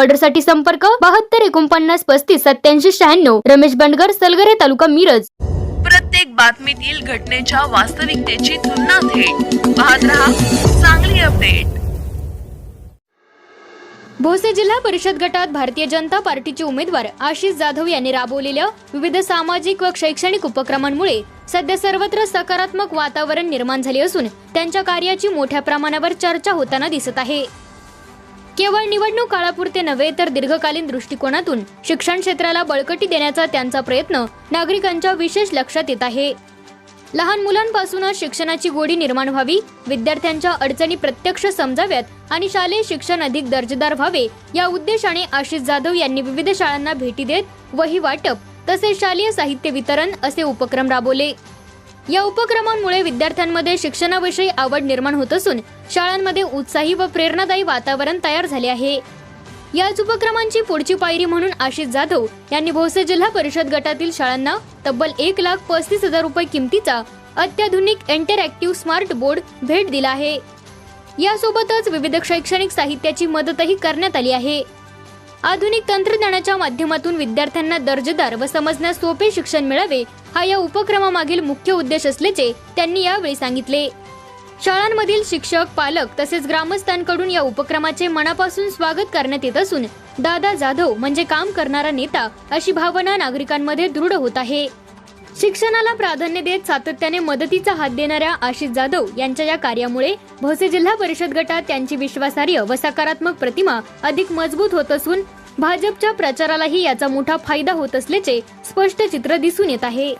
ऑर्डरसाठी संपर्क बहात्तर एकोणपन्नास पस्तीस सत्याऐंशी शहाण्णव. रमेश बंडगर सलगरे तालुका मिरज. प्रत्येक बातमीतील घटनेच्या वास्तविकतेची तुलना थेट. पाहत रहा चांगली अपडेट. भोसे जिल्हा परिषद गटात भारतीय जनता पार्टीचे उमेदवार आशिष जाधव यांनी राबवलेल्या विविध सामाजिक व शैक्षणिक उपक्रमांमुळे सध्या सर्वत्र सकारात्मक वातावरण निर्माण झाले असून त्यांच्या कार्याची मोठ्या प्रमाणावर चर्चा होताना दिसत आहे. केवळ निवडणूक काळापुरते नव्हे तर दीर्घकालीन दृष्टिकोनातून शिक्षण क्षेत्राला बळकटी देण्याचा त्यांचा प्रयत्न नागरिकांच्या विशेष लक्षात येत आहे. लहान मुलांपासूनच शिक्षणाची गोडी निर्माण व्हावी विद्यार्थ्यांच्या अडचणी प्रत्यक्ष समजाव्यात आणि शालेय शिक्षण अधिक दर्जेदार व्हावे या उद्देशाने आशिष जाधव यांनी विविध शाळांना भेटी देत वही वाटप तसेच शालेय साहित्य वितरण असे उपक्रम राबवले. या उपक्रमांमुळे विद्यार्थ्यांमध्ये शिक्षणाविषयी आवड निर्माण होत असून शाळांमध्ये उत्साही व प्रेरणादायी वातावरण तयार झाले आहे. याच उपक्रमांची पुढची पायरी म्हणून आशिष जाधव यांनी भोसे जिल्हा परिषद गटातील शाळांना तब्बल एक लाख पस्तीस हजार रुपये किमतीचा अत्याधुनिक इंटरॅक्टिव्ह स्मार्ट बोर्ड भेट दिला आहे. यासोबतच विविध शैक्षणिक साहित्याची मदतही करण्यात आली आहे. आधुनिक तंत्रज्ञानाच्या माध्यमातून विद्यार्थ्यांना दर्जेदार व समजण्यास सोपे शिक्षण मिळावे हा या उपक्रमामागील मुख्य उद्देश असल्याचे त्यांनी यावेळी सांगितले. शाळांमधील शिक्षक पालक तसेच ग्रामस्थांकडून या उपक्रमाचे मनापासून स्वागत करण्यात येत असून दादा जाधव म्हणजे काम करणारा नेता अशी भावना नागरिकांमध्ये दृढ होत आहे. शिक्षणाला प्राधान्य देत सातत्याने मदतीचा हात देणाऱ्या आशिष जाधव यांच्या या कार्यामुळे भोसे जिल्हा परिषद गटात त्यांची विश्वासार्ह व सकारात्मक प्रतिमा अधिक मजबूत होत असून भाजपच्या प्रचारालाही याचा मोठा फायदा होत असल्याचे स्पष्ट चित्र दिसून येत आहे.